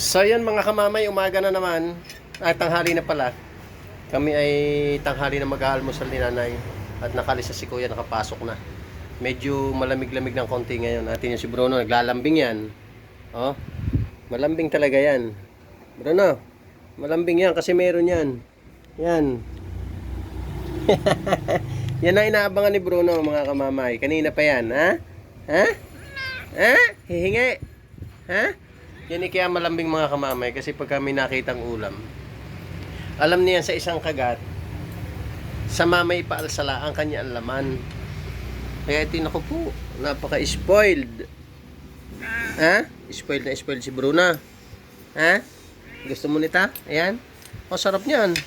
So yan mga kamamay, umaga na naman. Ay, tanghali na pala. Kami ay tanghali na mag-aalmusal ni nanay. At nakalisa si kuya, nakapasok na. Medyo malamig-lamig ng konti ngayon. Atin yung si Bruno, naglalambing yan. Oh, malambing talaga yan. Bruno, malambing yan kasi meron yan. Yan. yan ang inaabangan ni Bruno mga kamamay. Kanina pa yan, ha? Ha? Ha? Hihingi? Ha? Yan ay kaya malambing mga kamamay kasi pag kami nakitang ulam, alam niyan sa isang kagat, sa mamay paalsala ang kanya ang laman. Kaya tinako po, napaka-spoiled. Ha? Spoiled na spoiled si Bruna. Ha? Gusto mo nita? Ayan. O, sarap niyan.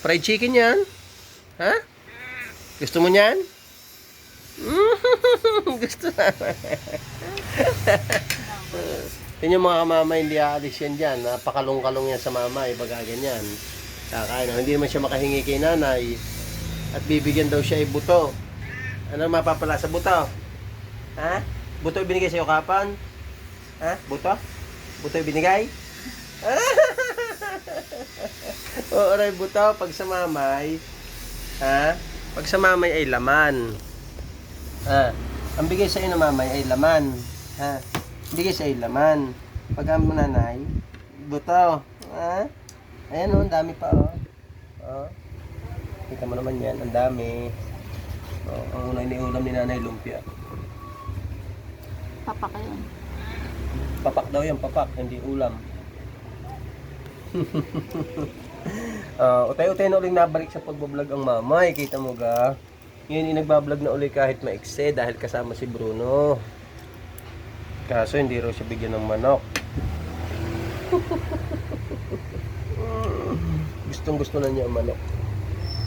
Fried chicken yan. Ha? Gusto mo niyan? Gusto na. Yun yung mga mama hindi aalis yan dyan. Napakalong-kalong yan sa mama. Ibaga ganyan. Kakain. Hindi naman siya makahingi kay nanay. At bibigyan daw siya ay buto. Ano mapapala sa buto? Ha? Buto ibinigay sa'yo kapan? Ha? Buto? Buto ibinigay? Oo, aray buto. Pag sa mamay, ha? Pag sa mamay ay laman. Ha? Ang bigay sa ng mamay ay laman. Ha? Bigay sa iyo laman. Pag ang nanay, buto. Ha? Ayan o, ang dami pa o. Oh. Kita mo naman yan, ang dami. Oh, ang una iniulam ni nanay lumpia. Papa kayo. Papak daw yan, papak, hindi ulam. uh, utay-utay na uling nabalik sa pagbablog ang mamay. Kita mo ga. Ngayon yung nagbablog na uli kahit maikse dahil kasama si Bruno. Kaso hindi raw siya bigyan ng manok. Gustong gusto na niya ang manok.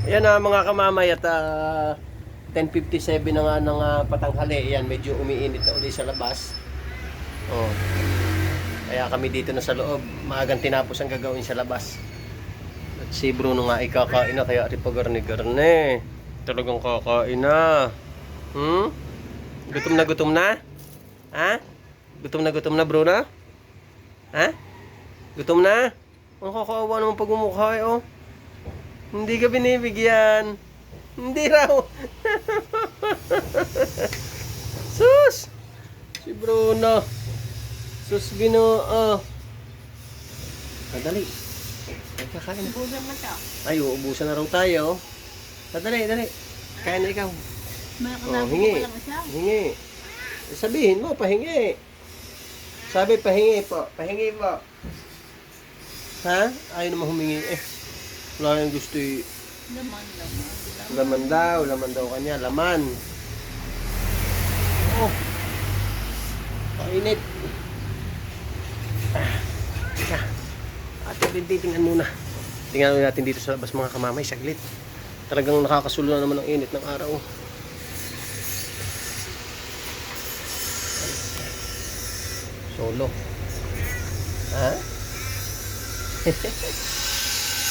Ayan na mga kamamay at ah, 10.57 na nga ng ah, patanghali. Ayan, medyo umiinit na uli sa labas. Oh. Kaya kami dito na sa loob. Maagang tinapos ang gagawin sa labas. At si Bruno nga ay kakain na kaya rin pagarni-garni. Talagang kakain na. Hmm? Gutom na gutom na? Ha? Gutom na gutom na Bruno? Ha? Gutom na? Ang kakaawa naman pag umukha eh, oh. Hindi ka binibigyan. Hindi raw. Sus! Si Bruno. Sus ginoo. Madali. Ay, kakain na. Bulan mo to. Ay, uubusan na raw tayo. Madali, dali. Kain na ikaw. Malaki Oh, na hingi. Hingi. Sabihin mo, pahingi. Sabi, pahingi po. Pahingi po. Ha? Ayaw naman humingi eh. Wala yung gusto y- Laman, laman. laman. Daw, laman daw kanya, laman. Oh. Painit. Ah. Ate, titingnan muna. Tingnan natin dito sa labas mga kamamay, saglit. Talagang nakakasulo na naman ang init ng araw. Solo. Ha?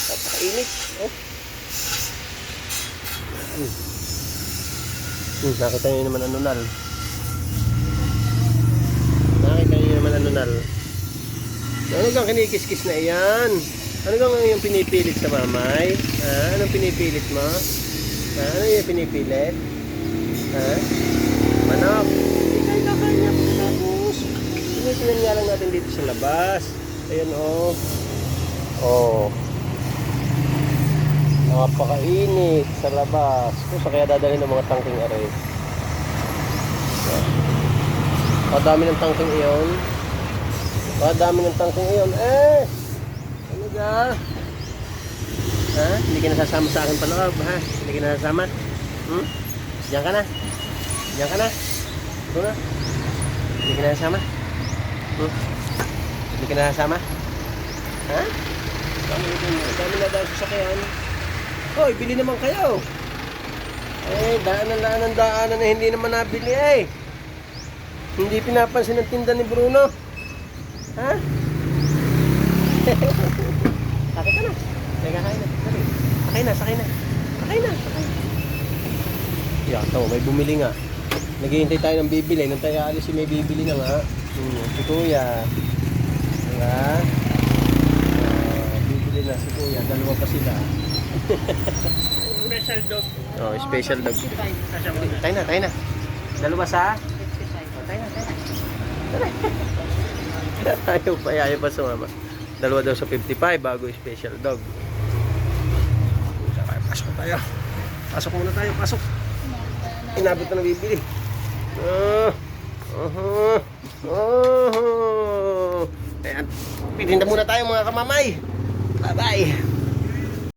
Napakainit. Oh. Hmm. Hmm, nakita niyo naman ano nal. Nakita niyo naman ano nal. Ano kang kinikis-kis na iyan? Ano kang yung pinipilit sa mamay? Ha? Anong pinipilit mo? Ha? Ano yung pinipilit? Ha? Manok. Ikay ka kanya pagkatapos. Tinitingnan nga lang natin dito sa labas. Ayan oh. Oh. Napakainit sa labas. Kung sa kaya dadalhin ng mga tangking aray. Kadami ng tangking iyon. Kadami ng tangking iyon. Eh! Ano ga? Ha? Hindi ka nasasama sa akin paloob, ha? Hindi ka nasasama? Hmm? Diyan ka na? Diyan ka na? Ito na? Hindi ka nasasama? Hmm? Hindi ka nasasama? Ha? Dami, dami, na dahil sa sakyan. Hoy, bili naman kayo. Eh, daanan daanan daanan na hindi naman nabili eh. Hindi pinapansin ng tinda ni Bruno. Ha? Sakit ka na. Teka, kain na. Dali. Sakay na, sakay na. Sakay na, sakay na. Yata, may bumili nga. Naghihintay tayo ng bibili. Nung tayo alis, may bibili na nga. Hmm, sikuya. Diba? Uh, bibili na sikuya. Dalawa pa sila. special dog. Oh, special dog. Tayo na, tayo na. Dalawa sa? Oh, tayo na, tayo na. ayaw pa, ayaw pa sumama. Dalawa daw sa 55 bago special dog. Pasok tayo. Pasok muna tayo, pasok. Inabot na nabibili. Ah. Uh uh, Ayan. Pitinda muna tayo mga kamamay. Bye-bye.